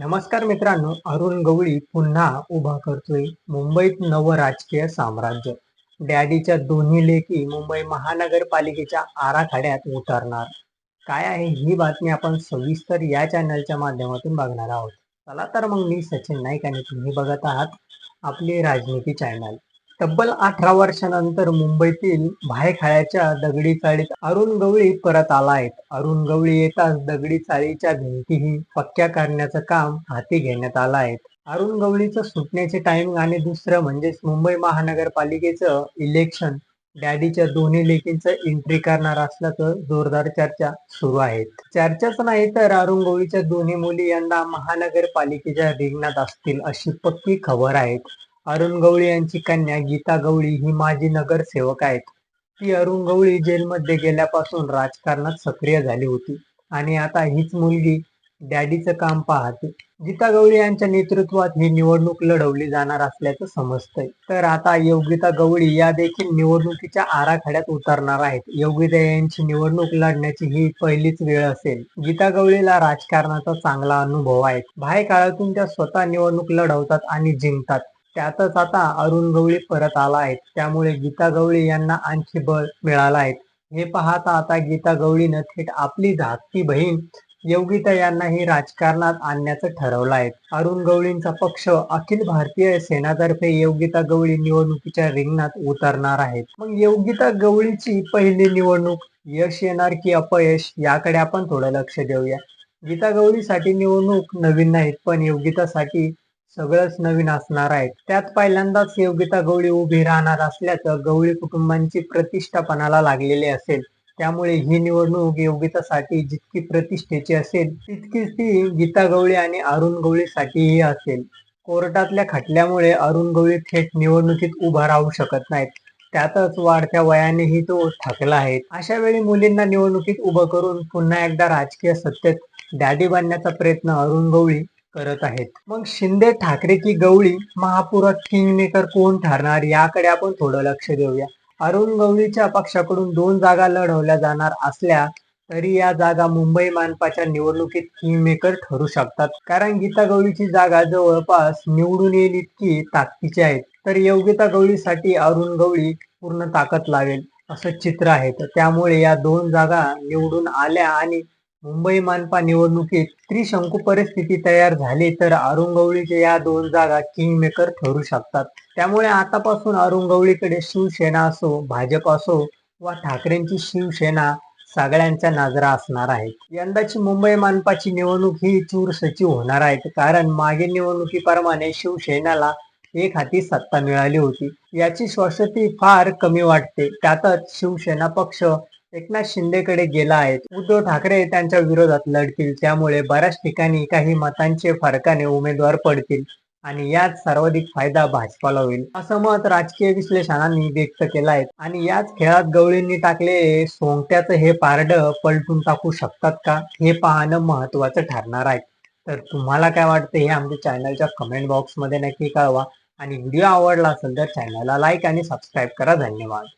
नमस्कार मित्रांनो अरुण गवळी पुन्हा उभा करतोय मुंबईत नवं राजकीय साम्राज्य. डॅडीच्या दोन्ही लेखी मुंबई महानगरपालिकेच्या आराखड्यात उतरणार. काय आहे ही बातमी आपण सविस्तर या चॅनलच्या माध्यमातून बघणार आहोत. चला तर मग मी सचिन नाईक आणि तुम्ही बघत आहात आपली राजनीती चॅनल तब्बल अठरा वर्षानंतर मुंबईतील भायखाळ्याच्या दगडी चाळीत अरुण गवळी परत आला आहेत अरुण गवळी येताच दगडी चाळीच्या भिंतीही पक्क्या करण्याचं काम हाती घेण्यात आलं आहे. अरुण गवळीचं सुटण्याचे टायमिंग आणि दुसरं म्हणजेच मुंबई महानगरपालिकेचं इलेक्शन डॅडीच्या दोन्ही लेकींचं एंट्री करणार असल्याचं जोरदार चर्चा सुरू आहेत. चर्चाच नाही तर अरुण गवळीच्या दोन्ही मुली यंदा महानगरपालिकेच्या रिंगणात असतील अशी पक्की खबर आहे अरुण गवळी यांची कन्या गीता गवळी ही माजी नगरसेवक आहेत. ती अरुण गवळी जेलमध्ये गेल्यापासून राजकारणात सक्रिय झाली होती आणि आता हीच मुलगी डॅडीचं काम पाहते. गीता गवळी यांच्या नेतृत्वात ही निवडणूक लढवली जाणार असल्याचं समजतंय. तर आता योगिता गवळी या देखील निवडणुकीच्या आराखड्यात उतरणार आहेत. योगिता यांची निवडणूक लढण्याची ही पहिलीच वेळ असेल. गीता गवळीला राजकारणाचा चांगला अनुभव आहे. बाहेर काळातून त्या स्वतः निवडणूक लढवतात आणि जिंकतात. त्यातच आता अरुण गवळी परत आला आहे. त्यामुळे गीता गवळी यांना आणखी बळ मिळाला आहे. हे पाहता आता गीता गवळीनं थेट आपली धाकटी बहीण योगिता यांनाही राजकारणात आणण्याचं ठरवलं आहे. अरुण गवळींचा पक्ष अखिल भारतीय सेनातर्फे योगिता गवळी निवडणुकीच्या रिंगणात उतरणार आहेत मग योगिता गवळीची पहिली निवडणूक यश येणार की अपयश याकडे आपण थोडं लक्ष देऊया. गीता गवळीसाठी निवडणूक नवीन नाहीत पण योगितासाठी सगळंच नवीन असणार आहे त्यात पहिल्यांदाच योगिता गवळी उभी राहणार असल्याचं गवळी कुटुंबांची प्रतिष्ठापणाला लागलेली असेल. त्यामुळे ही निवडणूक योगितासाठी जितकी प्रतिष्ठेची असेल तितकीच ती गीता गवळी आणि अरुण गवळीसाठीही असेल. कोर्टातल्या खटल्यामुळे अरुण गवळी थेट निवडणुकीत उभा राहू शकत नाहीत. त्यातच वाढत्या वयानेही तो थकला आहे. अशा वेळी मुलींना निवडणुकीत उभं करून पुन्हा एकदा राजकीय सत्तेत डॅडी बनण्याचा प्रयत्न अरुण गवळी करत आहेत. मग शिंदे ठाकरे की गवळी महापुरात किंगमेकर कोण ठरणार? याकडे आपण थोडं लक्ष देऊया. अरुण गवळीच्या पक्षाकडून दोन जागा लढवल्या जाणार असल्या तरी या जागा मुंबई मानपाच्या निवडणुकीत किंगमेकर ठरू शकतात. कारण गीता गवळीची जागा जवळपास निवडून येईल इतकी ताकदीची आहे. तर योगिता गवळीसाठी अरुण गवळी पूर्ण ताकद लावेल असं चित्र आहे. त्यामुळे या दोन जागा निवडून आल्या आणि मुंबई मानपा निवडणुकीत त्रिशंकू परिस्थिती तयार झाली तर अरुंगवळीचे या दोन जागा किंग मेकर ठरू शकतात. त्यामुळे आतापासून अरुंगवळीकडे शिवसेना असो भाजप असो वा ठाकरेंची शिवसेना सगळ्यांच्या नजरा असणार आहेत. यंदाची मुंबई मानपाची निवडणूक ही चूर सचिव होणार आहेत. कारण मागील निवडणुकीप्रमाणे शिवसेनेला एक हाती सत्ता मिळाली होती. याची श्वासती फार कमी वाटते. त्यातच शिवसेना पक्ष एकनाथ शिंदेकडे गेला आहे. उद्धव ठाकरे त्यांच्या विरोधात लढतील. त्यामुळे बऱ्याच ठिकाणी काही मतांचे फरकाने उमेदवार पडतील आणि यात सर्वाधिक फायदा भाजपाला होईल. असं मत राजकीय विश्लेषणांनी व्यक्त केलं आहे आणि याच खेळात गवळींनी टाकले सोंगट्याचं हे पारड पलटून टाकू शकतात का? हे पाहणं महत्वाचं ठरणार आहे. तर तुम्हाला काय वाटतं हे आमच्या चॅनलच्या कमेंट बॉक्समध्ये नक्की कळवा. आणि व्हिडिओ आवडला असेल तर चॅनलला लाईक आणि सबस्क्राईब करा. धन्यवाद.